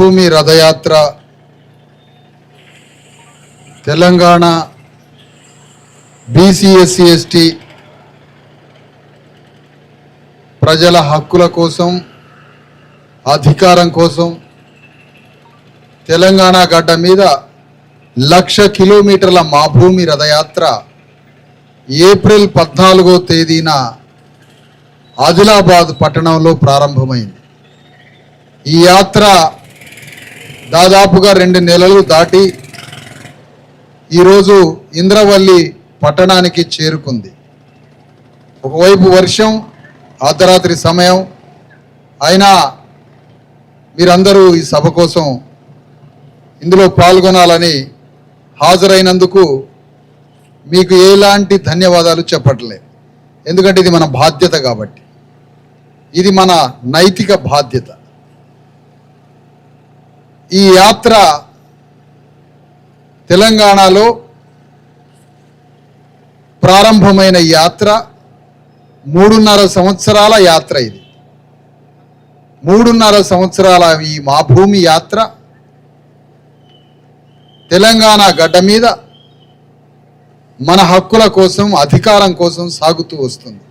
భూమి రథయాత్ర Telangana BC ST ప్రజల హక్కుల కోసం అధికారం కోసం తెలంగాణ గడ్డ మీద లక్ష కిలోమీటర్ల మా భూమి రథయాత్ర ఏప్రిల్ పద్నాలుగో తేదీన ఆదిలాబాద్ పట్టణంలో ప్రారంభమైంది. ఈ యాత్ర దాదాపుగా రెండు నెలలు దాటి ఈరోజు ఇంద్రవల్లి పట్టణానికి చేరుకుంది. ఒకవైపు వర్షం అర్ధరాత్రి సమయం. అయినా మీరందరూ ఈ సభ కోసం ఇందులో పాల్గొనాలని హాజరైనందుకు మీకు ఎలాంటి ధన్యవాదాలు చెప్పట్లేదు. ఎందుకంటే ఇది మన బాధ్యత కాబట్టి. ఇది మన నైతిక బాధ్యత. ఈ యాత్ర తెలంగాణలో ప్రారంభమైన యాత్ర మూడున్నర సంవత్సరాల యాత్ర ఇది. మూడున్నర సంవత్సరాల ఈ మా భూమి యాత్ర తెలంగాణ గడ్డ మీద మన హక్కుల కోసం అధికారం కోసం సాగుతూ వస్తుంది.